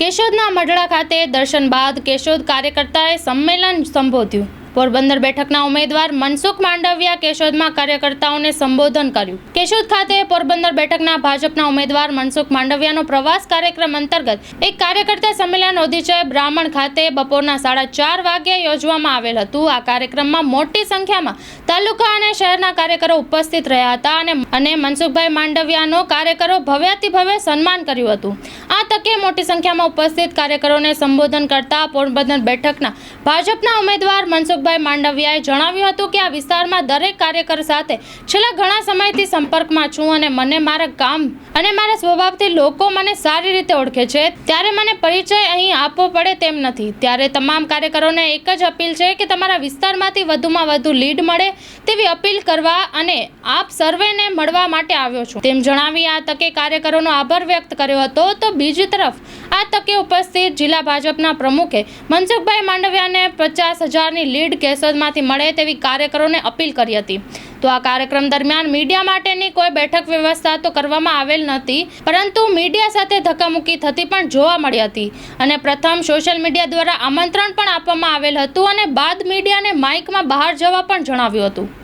કેશોદના મઢડા ખાતે દર્શન બાદ કેશોદ કાર્યકર્તાએ સંમેલન સંબોધ્યું. પોરબંદર બેઠકના ઉમેદવાર મનસુખ માંડવિયા કેશોદમાં કાર્યકર્તાઓને સંબોધન કર્યું. કેશોદ ખાતે પોરબંદર બેઠકના ભાજપના ઉમેદવાર મનસુખ માંડવિયાનો પ્રવાસ કાર્યક્રમ અંતર્ગત એક કાર્યકર્તા સંમેલન ઓદિચય બ્રાહ્મણ ખાતે બપોરના સાડા ચાર વાગ્યે યોજવામાં આવેલ હતું. આ કાર્યક્રમમાં મોટી સંખ્યામાં તાલુકા અને શહેરના કાર્યકરો ઉપસ્થિત રહ્યા હતા અને અને મનસુખભાઈ માંડવિયાનો કાર્યકરો ભવ્યાતિ ભવ્ય સન્માન કર્યું હતું. આ તકે મોટી સંખ્યામાં ઉપસ્થિત કાર્યકરોને સંબોધન કરતા પોરબંદર બેઠકના ભાજપના ઉમેદવાર મનસુખભાઈ માંડવિયાએ જણાવ્યું હતું કે આ વિસ્તારમાં દરેક કાર્યકર સાથે છેલ્લા ઘણા સમયથી સંપર્કમાં છું અને મને મારા કામ અને મારા સ્વભાવથી લોકો મને સારી રીતે ઓળખે છે. ત્યારે મને પરિચય અહીં આપવો પડે તેમ નથી. ત્યારે તમામ કાર્યકરોને એક જ અપીલ છે કે તમારા વિસ્તારમાંથી વધુમાં વધુ લીડ મળે તેવી અપીલ કરવા અને આપ સર્વેને મળવા માટે આવ્યો છું. તેમ જણાવી આ તકે કાર્યકરોનો આભાર વ્યક્ત કર્યો હતો. તો બીજી તરફ, આ તકે ઉપસ્થિત જિલ્લા ભાજપના પ્રમુખે મનસુખભાઈ માંડવિયાને પચાસ હજારની લીડ કેસોદમાંથી મળે તેવી કાર્યકરોને અપીલ કરી હતી. તો આ કાર્યક્રમ દરમિયાન મીડિયા માટેની કોઈ બેઠક વ્યવસ્થા તો કરવામાં આવેલ નથી, પરંતુ મીડિયા સાથે ધક્કામુક્કી થતી પણ જોવા મળી હતી. અને પ્રથમ સોશિયલ મીડિયા દ્વારા આમંત્રણ પણ આપવામાં આવેલ હતું અને બાદ મીડિયાને માઇકમાં બહાર જવા પણ જણાવ્યું હતું.